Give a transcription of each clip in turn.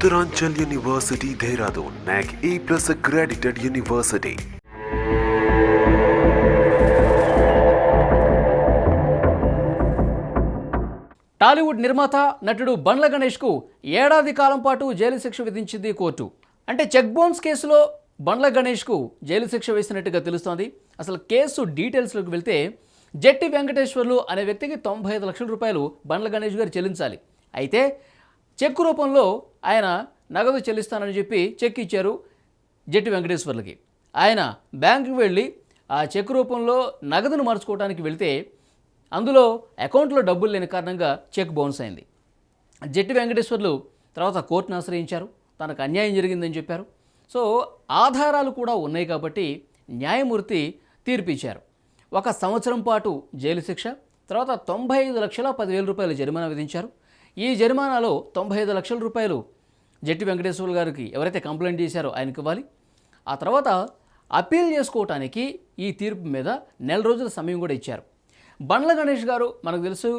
Uttaranchal University, Dehradun, NAC A e plus accredited university. Tollywood నిర్మాత నటుడు బండ్ల గణేష్కు ఏడాది కాలం పాటు జైలు శిక్ష విధించింది కోర్టు. అంటే చెక్ బౌన్స్ కేసులో బండ్ల గణేష్కు జైలు శిక్ష వేసినట్టుగా తెలుస్తోంది. అసలు కేసు డీటెయిల్స్లోకి వెళ్తే జట్టి వెంకటేశ్వర్లు అనే వ్యక్తికి తొంభై ఐదు లక్షల రూపాయలు బండ్ల గణేష్ గారు చెల్లించాలి. అయితే చెక్ రూపంలో ఆయన నగదు చెల్లిస్తానని చెప్పి చెక్ ఇచ్చారు జట్టి వెంకటేశ్వర్లకి. ఆయన బ్యాంకుకి వెళ్ళి ఆ చెక్ రూపంలో నగదును మార్చుకోవడానికి వెళితే అందులో అకౌంట్లో డబ్బులు లేని కారణంగా చెక్ బౌన్స్ అయింది. జట్టి వెంకటేశ్వర్లు తర్వాత కోర్టును ఆశ్రయించారు. తనకు అన్యాయం జరిగిందని చెప్పారు. సో ఆధారాలు కూడా ఉన్నాయి కాబట్టి న్యాయమూర్తి తీర్పిచ్చారు. ఒక సంవత్సరం పాటు జైలు శిక్ష తర్వాత తొంభై ఐదు లక్షల పదివేల రూపాయల జరిమానా విధించారు. ఈ జరిమానాలో తొంభై ఐదు లక్షల రూపాయలు జట్టి వెంకటేశ్వర్లు గారికి ఎవరైతే కంప్లైంట్ చేశారో ఆయనకి ఇవ్వాలి ఆ తర్వాత అప్పీల్ చేసుకోవటానికి ఈ తీర్పు మీద నెల రోజుల సమయం కూడా ఇచ్చారు. బండ్ల గణేష్ గారు మనకు తెలుసు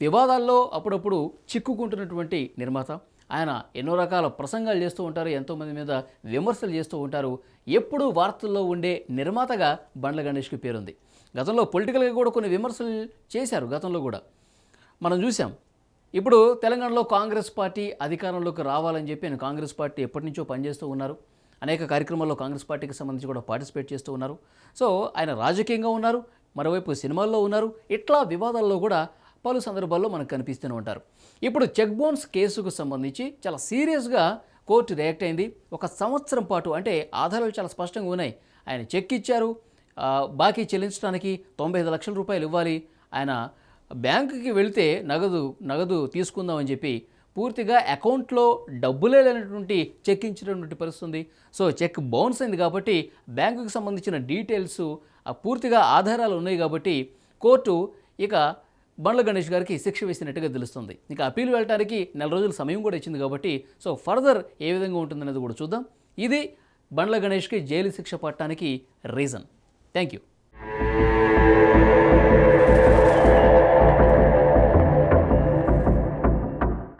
వివాదాల్లో అప్పుడప్పుడు చిక్కుకుంటున్నటువంటి నిర్మాత. ఆయన ఎన్నో రకాల ప్రసంగాలు చేస్తూ ఉంటారు ఎంతోమంది మీద విమర్శలు చేస్తూ ఉంటారు. ఎప్పుడూ వార్తల్లో ఉండే నిర్మాతగా బండ్ల గణేష్కి పేరుంది. గతంలో పొలిటికల్గా కూడా కొన్ని విమర్శలు చేశారు గతంలో కూడా. మనం చూసాం ఇప్పుడు తెలంగాణలో కాంగ్రెస్ పార్టీ అధికారంలోకి రావాలని చెప్పి నేను కాంగ్రెస్ పార్టీ ఎప్పటి నుంచో పనిచేస్తూ ఉన్నారు. అనేక కార్యక్రమాల్లో కాంగ్రెస్ పార్టీకి సంబంధించి కూడా పార్టిసిపేట్ చేస్తూ ఉన్నారు. సో ఆయన రాజకీయంగా ఉన్నారు మరోవైపు సినిమాల్లో ఉన్నారు ఇట్లా వివాదాల్లో కూడా పలు సందర్భాల్లో మనకు కనిపిస్తూనే ఉంటారు. ఇప్పుడు చెక్ బౌన్స్ కేసుకు సంబంధించి చాలా సీరియస్గా కోర్టు రియాక్ట్ అయింది. ఒక సంవత్సరం పాటు అంటే ఆధారాలు చాలా స్పష్టంగా ఉన్నాయి. ఆయన చెక్ ఇచ్చారు. బాకీ చెల్లించడానికి తొంభై ఐదు లక్షల రూపాయలు ఇవ్వాలి. ఆయన బ్యాంకుకి వెళితే నగదు నగదు తీసుకుందామని చెప్పి పూర్తిగా అకౌంట్లో డబ్బులే లేనటువంటి చెక్ ఇచ్చినటువంటి పరిస్థితుంది. సో చెక్ బౌన్స్ అయింది కాబట్టి బ్యాంకుకి సంబంధించిన డీటెయిల్స్ ఆ పూర్తిగా ఆధారాలు ఉన్నాయి కాబట్టి కోర్టు ఇక బండ్ల గణేష్ గారికి శిక్ష వేసినట్టుగా తెలుస్తుంది. ఇక అప్పీల్ వెళ్ళడానికి నెల రోజుల సమయం కూడా ఇచ్చింది కాబట్టి సో ఫర్దర్ ఏ విధంగా ఉంటుందనేది కూడా చూద్దాం. ఇది బండ్ల గణేష్కి జైలు శిక్ష పట్టడానికి రీజన్. Thank you